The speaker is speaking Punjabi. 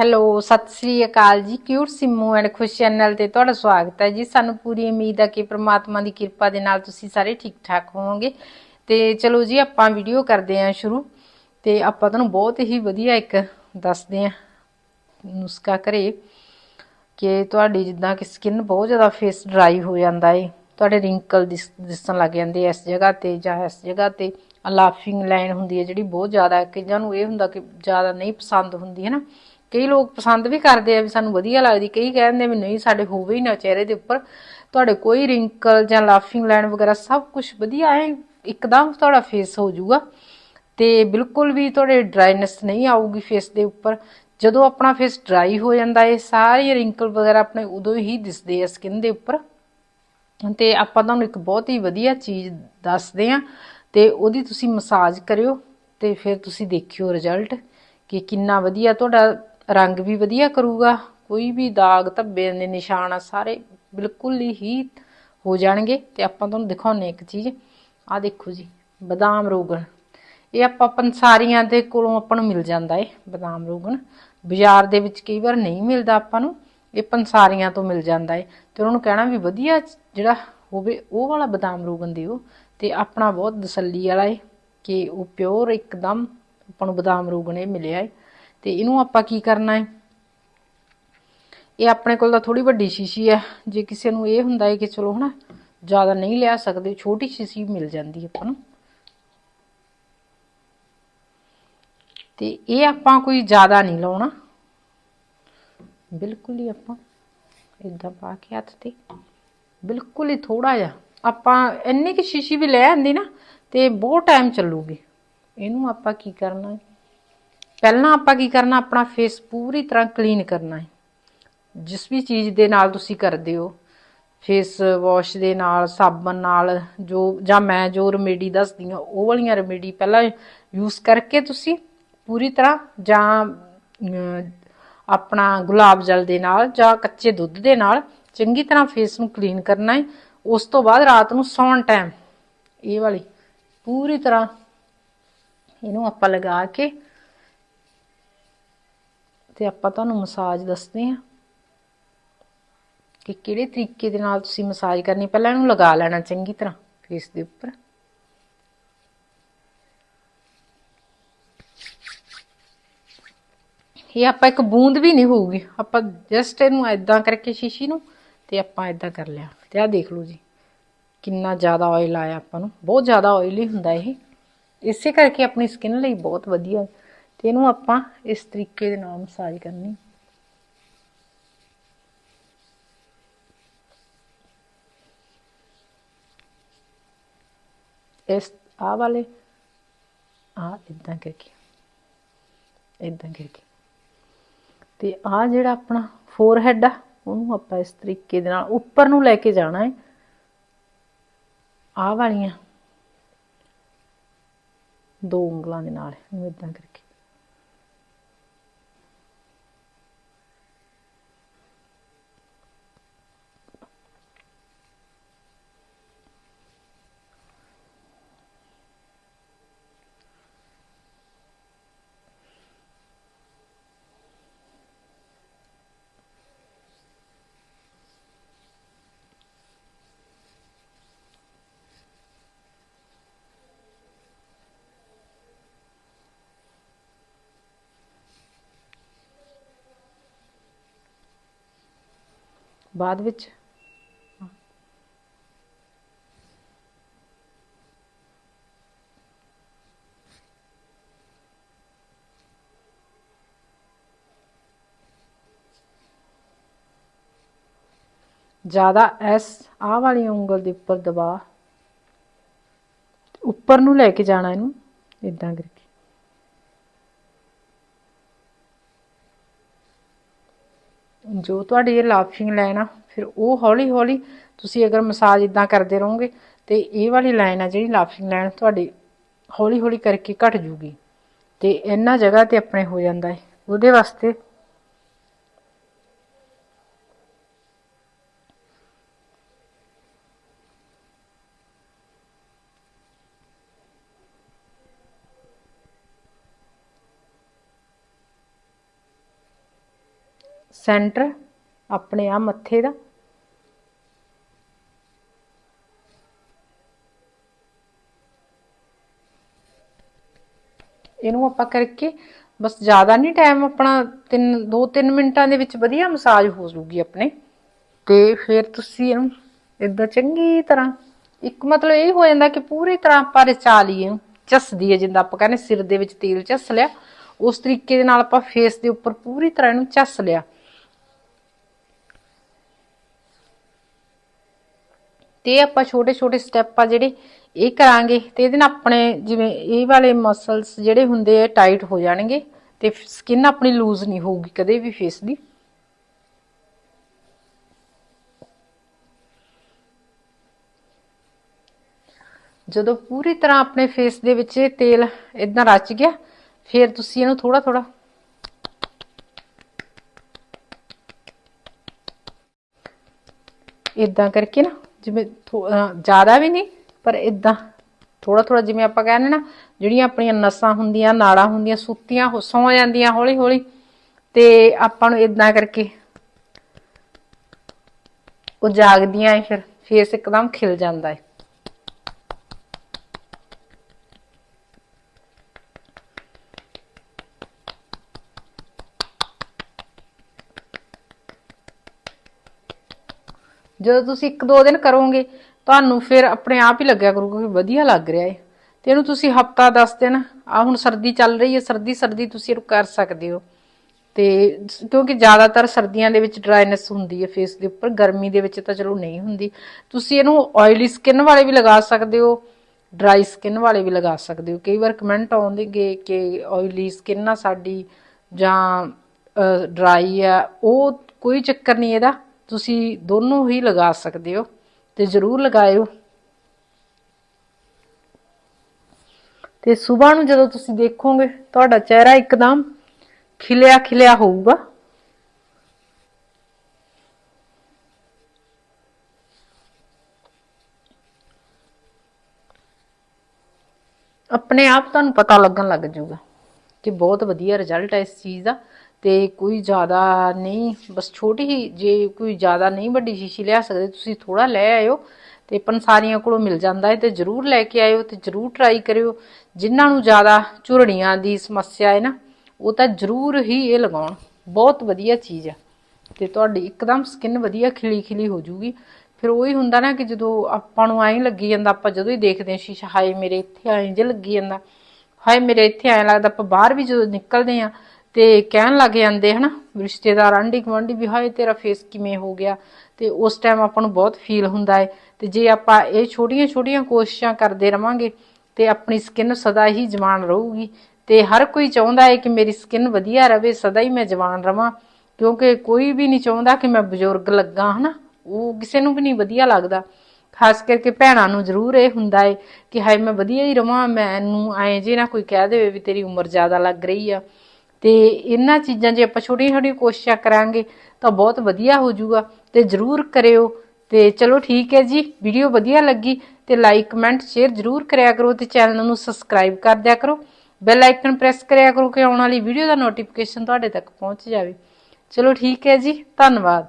ਹੈਲੋ, ਸਤਿ ਸ੍ਰੀ ਅਕਾਲ ਜੀ। Cute Simmu and Khush channel ਤੇ ਤੁਹਾਡਾ ਸਵਾਗਤ ਹੈ ਜੀ। ਸਾਨੂੰ ਪੂਰੀ ਉਮੀਦ ਹੈ ਕਿ ਪ੍ਰਮਾਤਮਾ ਦੀ ਕਿਰਪਾ ਦੇ ਨਾਲ ਤੁਸੀਂ ਸਾਰੇ ਠੀਕ ਠਾਕ ਹੋਵੋਗੇ। ਤੇ ਚਲੋ ਜੀ, ਆਪਾਂ ਵੀਡੀਓ ਕਰਦੇ ਹਾਂ ਸ਼ੁਰੂ। ਤੇ ਆਪਾਂ ਤੁਹਾਨੂੰ ਬਹੁਤ ਹੀ ਵਧੀਆ ਇੱਕ ਦੱਸਦੇ ਹਾਂ ਨੁਸਖਾ ਘਰੇ ਕਿ ਤੁਹਾਡੀ ਜਿੱਦਾਂ ਕਿ ਸਕਿਨ ਬਹੁਤ ਜ਼ਿਆਦਾ ਫੇਸ ਡਰਾਈ ਹੋ ਜਾਂਦਾ ਏ। ਤੁਹਾਡੇ ਰਿੰਕਲ ਦਿਸਣ ਲੱਗ ਜਾਂਦੇ ਇਸ ਜਗ੍ਹਾ ਤੇ ਜਾਂ ਇਸ ਜਗ੍ਹਾ ਤੇ। ਲਾਫਿੰਗ ਲਾਈਨ ਹੁੰਦੀ ਹੈ ਜਿਹੜੀ ਬਹੁਤ ਜ਼ਿਆਦਾ ਕਈਆਂ ਨੂੰ ਇਹ ਹੁੰਦਾ ਕਿ ਜ਼ਿਆਦਾ ਨਹੀਂ ਪਸੰਦ ਹੁੰਦੀ, ਹੈ ਨਾ? ਕਈ ਲੋਕ ਪਸੰਦ ਵੀ ਕਰਦੇ ਆ ਵੀ ਸਾਨੂੰ ਵਧੀਆ ਲੱਗਦੀ, ਕਈ ਕਹਿੰਦੇ ਵੀ ਨਹੀਂ, ਸਾਡੇ ਹੋਵੇ ਹੀ ਨਾ ਚਿਹਰੇ ਦੇ ਉੱਪਰ। ਤੁਹਾਡੇ ਕੋਈ ਰਿੰਕਲ ਜਾਂ ਲਾਫਿੰਗ ਲਾਈਨ ਵਗੈਰਾ ਸਭ ਕੁਝ ਵਧੀਆ ਹੈ ਇੱਕਦਮ ਤੁਹਾਡਾ ਫੇਸ ਹੋ ਜਾਊਗਾ। ਤੇ ਬਿਲਕੁਲ ਵੀ ਤੁਹਾਡੇ ਡਰਾਈਨੈਸ ਨਹੀਂ ਆਊਗੀ ਫੇਸ ਦੇ ਉੱਪਰ। ਜਦੋਂ ਆਪਣਾ ਫੇਸ ਡਰਾਈ ਹੋ ਜਾਂਦਾ ਹੈ ਸਾਰੇ ਰਿੰਕਲ ਵਗੈਰਾ ਆਪਣੇ ਉਦੋਂ ਹੀ ਦਿਸਦੇ ਆ ਸਕਿਨ ਦੇ ਉੱਪਰ। ਤੇ ਆਪਾਂ ਤੁਹਾਨੂੰ ਇੱਕ ਬਹੁਤ ਹੀ ਵਧੀਆ ਚੀਜ਼ ਦੱਸਦੇ ਆ, ਤੇ ਉਹਦੀ ਤੁਸੀਂ ਮਸਾਜ ਕਰਿਓ ਤੇ ਫਿਰ ਤੁਸੀਂ ਦੇਖਿਓ ਰਿਜ਼ਲਟ ਕਿ ਕਿੰਨਾ ਵਧੀਆ ਤੁਹਾਡਾ ਰੰਗ ਵੀ ਵਧੀਆ ਕਰੂਗਾ, ਕੋਈ ਵੀ ਦਾਗ ਧੱਬੇ ਦੇ ਨਿਸ਼ਾਨ ਆ ਸਾਰੇ ਬਿਲਕੁਲ ਹੀ ਹੋ ਜਾਣਗੇ। ਤੇ ਆਪਾਂ ਤੁਹਾਨੂੰ ਦਿਖਾਉਨੇ ਇੱਕ ਚੀਜ਼। ਆ ਦੇਖੋ ਜੀ, ਬਦਾਮ ਰੋਗਨ ਇਹ ਆਪਾਂ ਪੰਸਾਰੀਆਂ ਦੇ ਕੋਲੋਂ ਆਪਾਂ ਨੂੰ ਮਿਲ ਜਾਂਦਾ ਏ ਬਦਾਮ ਰੋਗਨ ਬਾਜ਼ਾਰ ਦੇ ਵਿੱਚ ਕਈ ਵਾਰ ਨਹੀਂ ਮਿਲਦਾ ਆਪਾਂ ਨੂੰ, ਇਹ ਪੰਸਾਰੀਆਂ ਤੋਂ ਮਿਲ ਜਾਂਦਾ ਏ ਤੇ ਉਹਨਾਂ ਨੂੰ ਕਹਿਣਾ ਵੀ ਵਧੀਆ ਜਿਹੜਾ ਹੋਵੇ, ਉਹ ਵਾਲਾ ਬਦਾਮ ਰੋਗਨ ਦਿਓ। ਤੇ ਆਪਣਾ ਬਹੁਤ ਤਸੱਲੀ ਵਾਲਾ ਏ ਕਿ ਉਹ ਪਿਓਰ ਇੱਕਦਮ ਆਪਾਂ ਨੂੰ ਬਦਾਮ ਰੋਗਨ ਇਹ ਮਿਲਿਆ ਏ ਤੇ ਇਹਨੂੰ ਆਪਾਂ ਕੀ ਕਰਨਾ ਹੈ? ਇਹ ਆਪਣੇ ਕੋਲ ਤਾਂ ਥੋੜੀ ਵੱਡੀ ਸ਼ੀਸ਼ੀ ਹੈ। ਜੇ ਕਿਸੇ ਨੂੰ ਇਹ ਹੁੰਦਾ ਹੈ ਕਿ ਚਲੋ ਹਨਾ, ਜ਼ਿਆਦਾ ਨਹੀਂ ਲਿਆ ਸਕਦੇ, ਛੋਟੀ ਸ਼ੀਸ਼ੀ ਮਿਲ ਜਾਂਦੀ ਆਪਾਂ ਨੂੰ। ਤੇ ਇਹ ਆਪਾਂ ਕੋਈ ਜ਼ਿਆਦਾ ਨਹੀਂ ਲਾਉਣਾ। ਬਿਲਕੁਲ ਹੀ ਆਪਾਂ ਇਦਾਂ ਪਾ ਕੇ ਹੱਥ ਤੇ। ਬਿਲਕੁਲ ਹੀ ਥੋੜਾ ਜਿਹਾ। ਆਪਾਂ ਇੰਨੀ ਕਿ ਸ਼ੀਸ਼ੀ ਵੀ ਲੈ ਆਂਦੀ ਨਾ, ਤੇ ਬਹੁਤ ਟਾਈਮ ਚੱਲੂਗੀ। ਇਹਨੂੰ ਆਪਾਂ ਕੀ ਕਰਨਾ ਹੈ? ਪਹਿਲਾਂ ਆਪਾਂ ਕੀ ਕਰਨਾ, ਆਪਣਾ ਫੇਸ ਪੂਰੀ ਤਰ੍ਹਾਂ ਕਲੀਨ ਕਰਨਾ ਹੈ। ਜਿਸ ਵੀ ਚੀਜ਼ ਦੇ ਨਾਲ ਤੁਸੀਂ ਕਰਦੇ ਹੋ ਫੇਸ ਵਾਸ਼ ਦੇ ਨਾਲ, ਸਾਬਣ ਨਾਲ, ਜੋ, ਜਾਂ ਮੈਂ ਜੋ ਰੈਮੇਡੀ ਦੱਸਦੀ ਹਾਂ, ਉਹ ਵਾਲੀਆਂ ਰੈਮੇਡੀ ਪਹਿਲਾਂ ਯੂਜ਼ ਕਰਕੇ ਤੁਸੀਂ ਪੂਰੀ ਤਰ੍ਹਾਂ ਜਾਂ ਆਪਣਾ ਗੁਲਾਬ ਜਲ ਦੇ ਨਾਲ ਜਾਂ ਕੱਚੇ ਦੁੱਧ ਦੇ ਨਾਲ ਚੰਗੀ ਤਰ੍ਹਾਂ ਫੇਸ ਨੂੰ ਕਲੀਨ ਕਰਨਾ ਹੈ। ਉਸ ਤੋਂ ਬਾਅਦ ਰਾਤ ਨੂੰ ਸੌਣ ਟਾਈਮ ਇਹ ਵਾਲੀ ਪੂਰੀ ਤਰ੍ਹਾਂ ਇਹਨੂੰ ਆਪਾਂ ਲਗਾ ਕੇ ਤੇ ਆਪਾਂ ਤੁਹਾਨੂੰ ਮਸਾਜ ਦੱਸਦੇ ਹਾਂ ਕਿ ਕਿਹੜੇ ਤਰੀਕੇ ਦੇ ਨਾਲ ਤੁਸੀਂ ਮਸਾਜ ਕਰਨੀ ਪਹਿਲਾਂ ਇਹਨੂੰ ਲਗਾ ਲੈਣਾ ਚੰਗੀ ਤਰ੍ਹਾਂ ਫੇਸ ਦੇ ਉੱਪਰ। ਇਹ ਆਪਾਂ ਇੱਕ ਬੂੰਦ ਵੀ ਨਹੀਂ ਹੋਊਗੀ। ਆਪਾਂ ਜਸਟ ਇਹਨੂੰ ਐਦਾਂ ਕਰਕੇ ਸ਼ੀਸ਼ੀ ਨੂੰ ਤੇ ਆਪਾਂ ਐਦਾਂ ਕਰ ਲਿਆ। ਤੇ ਆਹ ਦੇਖ ਲਓ ਜੀ, ਕਿੰਨਾ ਜ਼ਿਆਦਾ ਆਇਲ ਆਇਆ ਆਪਾਂ ਨੂੰ। ਬਹੁਤ ਜ਼ਿਆਦਾ ਆਇਲੀ ਹੁੰਦਾ ਇਹ। ਇਸੇ ਕਰਕੇ ਆਪਣੀ ਸਕਿਨ ਲਈ ਬਹੁਤ ਵਧੀਆ ਤੇ ਇਹਨੂੰ ਆਪਾਂ ਇਸ ਤਰੀਕੇ ਦੇ ਨਾਲ ਮਸਾਜ ਕਰਨੀ। ਇਸ ਆ ਵਾਲੇ ਆ ਇਦਾਂ ਕਰਕੇ ਇਦਾਂ ਕਰਕੇ। ਤੇ ਆ ਜਿਹੜਾ ਆਪਣਾ ਫੋਰ ਫੋਰਹੈਡ ਆ, ਉਹਨੂੰ ਆਪਾਂ ਇਸ ਤਰੀਕੇ ਦੇ ਨਾਲ ਉੱਪਰ ਨੂੰ ਲੈ ਕੇ ਜਾਣਾ ਹੈ। ਆ ਵਾਲੀਆਂ ਦੋ ਉਂਗਲਾਂ ਦੇ ਨਾਲ, ਇਹਨੂੰ ਇਦਾਂ ਕਰਕੇ। ਬਾਅਦ ਵਿੱਚ। ਜ਼ਿਆਦਾ ਐਸ, ਆਹ ਵਾਲੀ ਉਂਗਲ ਦੇ ਉੱਪਰ ਦਬਾ। ਉੱਪਰ ਨੂੰ ਲੈ ਕੇ ਜਾਣਾ ਇਹਨੂੰ ਇਦਾਂ ਕਰਕੇ। ਜੋ ਤੁਹਾਡੀ ਇਹ ਲਾਫਿੰਗ ਲਾਈਨ ਆ ਫਿਰ ਉਹ ਹੌਲੀ ਹੌਲੀ ਤੁਸੀਂ ਅਗਰ ਮਸਾਜ ਇਦਾਂ ਕਰਦੇ ਰਹੋਗੇ, ਤੇ ਇਹ ਵਾਲੀ ਲਾਈਨ ਆ ਜਿਹੜੀ ਲਾਫਿੰਗ ਲਾਈਨ ਤੁਹਾਡੀ ਹੌਲੀ ਹੌਲੀ ਕਰਕੇ ਘਟ ਜੂਗੀ। ਤੇ ਇਹਨਾਂ ਜਗ੍ਹਾ ਤੇ ਆਪਣੇ ਹੋ ਜਾਂਦਾ ਹੈ ਉਹਦੇ ਵਾਸਤੇ ਸੈਂਟਰ ਆਪਣੇ ਆ ਮੱਥੇ ਦਾ। ਇਹਨੂੰ ਆਪਾਂ ਕਰਕੇ ਬਸ ਜ਼ਿਆਦਾ ਨਹੀਂ ਟਾਈਮ ਆਪਣਾ 3 2-3 ਮਿੰਟਾਂ ਦੇ ਵਿੱਚ ਵਧੀਆ ਮਸਾਜ ਹੋ ਜੂਗੀ ਆਪਣੇ। ਤੇ ਫਿਰ ਤੁਸੀਂ ਇਹਨੂੰ ਇਦਾਂ ਚੰਗੀ ਤਰ੍ਹਾਂ, ਇੱਕ ਮਤਲਬ ਇਹ ਹੋ ਜਾਂਦਾ ਕਿ ਪੂਰੀ ਤਰ੍ਹਾਂ ਆਪਾਂ ਰਚਾ ਲਈਏ ਇਹਨੂੰ ਚੱਸਦੀ ਹੈ ਜਿੰਦਾ ਆਪਾਂ ਕਹਿੰਦੇ ਸਿਰ ਦੇ ਵਿੱਚ ਤੇਲ ਚੱਸ ਲਿਆ, ਉਸ ਤਰੀਕੇ ਦੇ ਨਾਲ ਆਪਾਂ ਫੇਸ ਦੇ ਉੱਪਰ ਪੂਰੀ ਤਰ੍ਹਾਂ ਇਹਨੂੰ ਚੱਸ ਲਿਆ। ਤੇ ਆਪਾਂ ਛੋਟੇ ਛੋਟੇ ਸਟੈਪ ਆ ਜਿਹੜੇ ਇਹ ਕਰਾਂਗੇ ਤੇ ਇਹਦੇ ਨਾਲ ਆਪਣੇ ਜਿਵੇਂ ਇਹ ਵਾਲੇ ਮਸਲਸ ਜਿਹੜੇ ਹੁੰਦੇ ਆ ਟਾਈਟ ਹੋ ਜਾਣਗੇ ਤੇ ਸਕਿਨ ਆਪਣੀ ਲੂਜ਼ ਨਹੀਂ ਹੋਊਗੀ ਕਦੇ ਵੀ ਫੇਸ ਦੀ। ਜਦੋਂ ਪੂਰੀ ਤਰ੍ਹਾਂ ਆਪਣੇ ਫੇਸ ਦੇ ਵਿੱਚ ਇਹ ਤੇਲ ਇਦਾਂ ਰਚ ਗਿਆ, ਫਿਰ ਤੁਸੀਂ ਇਹਨੂੰ ਥੋੜਾ ਥੋੜਾ ਇਦਾਂ ਕਰਕੇ ਨਾ ਜਿਵੇਂ ਥੋ- ਜ਼ਿਆਦਾ ਵੀ ਨਹੀਂ, ਪਰ ਇਦਾਂ ਥੋੜਾ ਥੋੜਾ ਜਿਵੇਂ ਆਪਾਂ ਕਹਿੰਦੇ ਨਾ, ਜਿਹੜੀਆਂ ਆਪਣੀਆਂ ਨਸਾਂ ਹੁੰਦੀਆਂ, ਨਾੜਾਂ ਹੁੰਦੀਆਂ, ਸੁੱਤੀਆਂ ਸੌ ਜਾਂਦੀਆਂ ਹੌਲੀ ਹੌਲੀ ਤੇ ਆਪਾਂ ਨੂੰ ਇਦਾਂ ਕਰਕੇ ਉਹ ਜਾਗਦੀਆਂ ਐ ਫਿਰ ਫੇਸ ਇੱਕਦਮ ਖਿਲ ਜਾਂਦਾ ਹੈ ਜਦੋਂ ਤੁਸੀਂ ਇੱਕ ਦੋ ਦਿਨ ਕਰੋਗੇ, ਤੁਹਾਨੂੰ ਫਿਰ ਆਪਣੇ ਆਪ ਹੀ ਲੱਗਿਆ ਕਰੂਗਾ ਕਿ ਵਧੀਆ ਲੱਗ ਰਿਹਾ ਏ। ਤੇ ਇਹਨੂੰ ਤੁਸੀਂ ਹਫਤਾ 10 ਦਿਨ ਆ ਹੁਣ ਸਰਦੀ ਚੱਲ ਰਹੀ ਹੈ ਸਰਦੀ ਸਰਦੀ ਤੁਸੀਂ ਇਹਨੂੰ ਕਰ ਸਕਦੇ ਹੋ। ਤੇ ਕਿਉਂਕਿ ਜ਼ਿਆਦਾਤਰ ਸਰਦੀਆਂ ਦੇ ਵਿੱਚ ਡਰਾਈਨੈਸ ਹੁੰਦੀ ਹੈ ਫੇਸ ਦੇ ਉੱਪਰ, ਗਰਮੀ ਦੇ ਵਿੱਚ ਤਾਂ ਚਲੋ ਨਹੀਂ ਹੁੰਦੀ। ਤੁਸੀਂ ਇਹਨੂੰ ਆਇਲੀ ਸਕਿਨ ਵਾਲੇ ਵੀ ਲਗਾ ਸਕਦੇ ਹੋ ਡਰਾਈ ਸਕਿਨ ਵਾਲੇ ਵੀ ਲਗਾ ਸਕਦੇ ਹੋ। ਕਈ ਵਾਰ ਕਮੈਂਟ ਆਉਂਦੇਗੇ ਕਿ ਆਇਲੀ ਸਕਿਨ ਆ ਸਾਡੀ ਜਾਂ ਡਰਾਈ ਆ, ਉਹ ਕੋਈ ਚੱਕਰ ਨਹੀਂ ਇਹਦਾ। ਤੁਸੀਂ ਦੋਨੋਂ ਹੀ ਲਗਾ ਸਕਦੇ ਹੋ ਤੇ ਜ਼ਰੂਰ ਲਗਾਇਓ। ਤੇ ਸਵੇਰ ਨੂੰ ਜਦੋਂ ਤੁਸੀਂ ਦੇਖੋਗੇ, ਤੁਹਾਡਾ ਚਿਹਰਾ ਇੱਕਦਮ ਖਿਲਿਆ ਖਿਲਿਆ ਹੋਊਗਾ। ਆਪਣੇ ਆਪ ਤੁਹਾਨੂੰ ਪਤਾ ਲੱਗਣ ਲੱਗ ਜਾਊਗਾ ਕਿ ਬਹੁਤ ਵਧੀਆ ਰਿਜ਼ਲਟ ਹੈ ਇਸ ਚੀਜ਼ ਦਾ। ਤੇ ਕੋਈ ਜ਼ਿਆਦਾ ਨਹੀਂ, ਬਸ ਛੋਟੀ ਹੀ, ਜੇ ਕੋਈ ਜ਼ਿਆਦਾ ਨਹੀਂ ਵੱਡੀ ਸ਼ੀਸ਼ੀ ਲਿਆ ਸਕਦੇ, ਤੁਸੀਂ ਥੋੜਾ ਲੈ ਆਇਓ ਤੇ ਪੰਸਾਰੀਆਂ ਕੋਲੋਂ ਮਿਲ ਜਾਂਦਾ ਹੈ ਤੇ ਜਰੂਰ ਲੈ ਕੇ ਆਇਓ ਤੇ ਜਰੂਰ ਟਰਾਈ ਕਰਿਓ। ਜਿਨ੍ਹਾਂ ਨੂੰ ਜ਼ਿਆਦਾ ਝੁਰੜੀਆਂ ਦੀ ਸਮੱਸਿਆ ਹੈ ਨਾ, ਉਹ ਤਾਂ ਜਰੂਰ ਹੀ ਇਹ ਲਗਾਉਣ। ਬਹੁਤ ਵਧੀਆ ਚੀਜ਼ ਹੈ ਤੇ ਤੁਹਾਡੀ ਇੱਕਦਮ ਸਕਿਨ ਵਧੀਆ ਖਿਲੀ ਖਿਲੀ ਹੋ ਜੂਗੀ। ਫਿਰ ਉਹੀ ਹੁੰਦਾ ਨਾ ਕਿ ਜਦੋਂ ਆਪਾਂ ਨੂੰ ਐਂ ਲੱਗੀ ਜਾਂਦਾ, ਆਪਾਂ ਜਦੋਂ ਹੀ ਦੇਖਦੇ ਹਾਂ ਸ਼ੀਸ਼ਾ, ਹਾਏ ਮੇਰੇ ਇੱਥੇ ਐਂ ਜੇ ਲੱਗੀ ਜਾਂਦਾ, ਹਾਏ ਮੇਰੇ ਇੱਥੇ ਐਂ ਲੱਗਦਾ, ਆਪਾਂ ਬਾਹਰ ਵੀ ਜਦੋਂ ਨਿਕਲਦੇ ਆ ਤੇ ਕਹਿਣ ਲੱਗ ਜਾਂਦੇ, ਹਨਾ, ਰਿਸ਼ਤੇਦਾਰ ਆਂਢੀ ਗੁਆਂਢੀ ਵੀ, ਹਾਏ, ਤੇਰਾ ਫੇਸ ਕਿਵੇਂ ਹੋ ਗਿਆ? ਤੇ ਉਸ ਟਾਈਮ ਆਪਾਂ ਨੂੰ ਬਹੁਤ ਫੀਲ ਹੁੰਦਾ ਹੈ ਤੇ ਜੇ ਆਪਾਂ ਇਹ ਛੋਟੀਆਂ ਛੋਟੀਆਂ ਕੋਸ਼ਿਸ਼ਾਂ ਕਰਦੇ ਰਵਾਂਗੇ, ਤੇ ਆਪਣੀ ਸਕਿਨ ਸਦਾ ਹੀ ਜਵਾਨ ਰਹੂਗੀ। ਤੇ ਹਰ ਕੋਈ ਚਾਹੁੰਦਾ ਹੈ ਕਿ ਮੇਰੀ ਸਕਿਨ ਵਧੀਆ ਰਹੇ ਸਦਾ ਹੀ ਮੈਂ ਜਵਾਨ ਰਵਾਂ। ਕਿਉਂਕਿ ਕੋਈ ਵੀ ਨਹੀਂ ਚਾਹੁੰਦਾ ਕਿ ਮੈਂ ਬਜ਼ੁਰਗ ਲੱਗਾ, ਹਨਾ। ਉਹ ਕਿਸੇ ਨੂੰ ਵੀ ਨਹੀਂ ਵਧੀਆ ਲੱਗਦਾ। ਖਾਸ ਕਰਕੇ ਭੈਣਾਂ ਨੂੰ ਜ਼ਰੂਰ ਇਹ ਹੁੰਦਾ ਹੈ ਕਿ ਹਾਏ, ਮੈਂ ਵਧੀਆ ਹੀ ਰਵਾਂ, ਮੈਨੂੰ ਐਂ ਜੇ ਨਾ ਕੋਈ ਕਹਿ ਦੇਵੇ ਵੀ ਤੇਰੀ ਉਮਰ ਜ਼ਿਆਦਾ ਲੱਗ ਰਹੀ ਆ। ਤੇ ਇਹਨਾਂ ਚੀਜ਼ਾਂ ਜੇ ਆਪਾਂ ਛੋਟੀਆਂ ਛੋਟੀਆਂ ਕੋਸ਼ਿਸ਼ਾਂ ਕਰਾਂਗੇ ਤਾਂ ਬਹੁਤ ਵਧੀਆ ਹੋ ਜਾਊਗਾ ਤੇ ਜਰੂਰ ਕਰਿਓ। ਤੇ ਚਲੋ ਠੀਕ ਹੈ ਜੀ, ਵੀਡੀਓ ਵਧੀਆ ਲੱਗੀ ਤੇ ਲਾਈਕ ਕਮੈਂਟ ਸ਼ੇਅਰ ਜਰੂਰ ਕਰਿਆ ਕਰੋ ਤੇ ਚੈਨਲ ਨੂੰ ਸਬਸਕ੍ਰਾਈਬ ਕਰ ਦਿਆ ਕਰੋ। ਬੈਲ ਆਈਕਨ ਪ੍ਰੈਸ ਕਰਿਆ ਕਰੋ ਕਿ ਆਉਣ ਵਾਲੀ ਵੀਡੀਓ ਦਾ ਨੋਟੀਫਿਕੇਸ਼ਨ ਤੁਹਾਡੇ ਤੱਕ ਪਹੁੰਚ ਜਾਵੇ। ਚਲੋ ਠੀਕ ਹੈ ਜੀ, ਧੰਨਵਾਦ।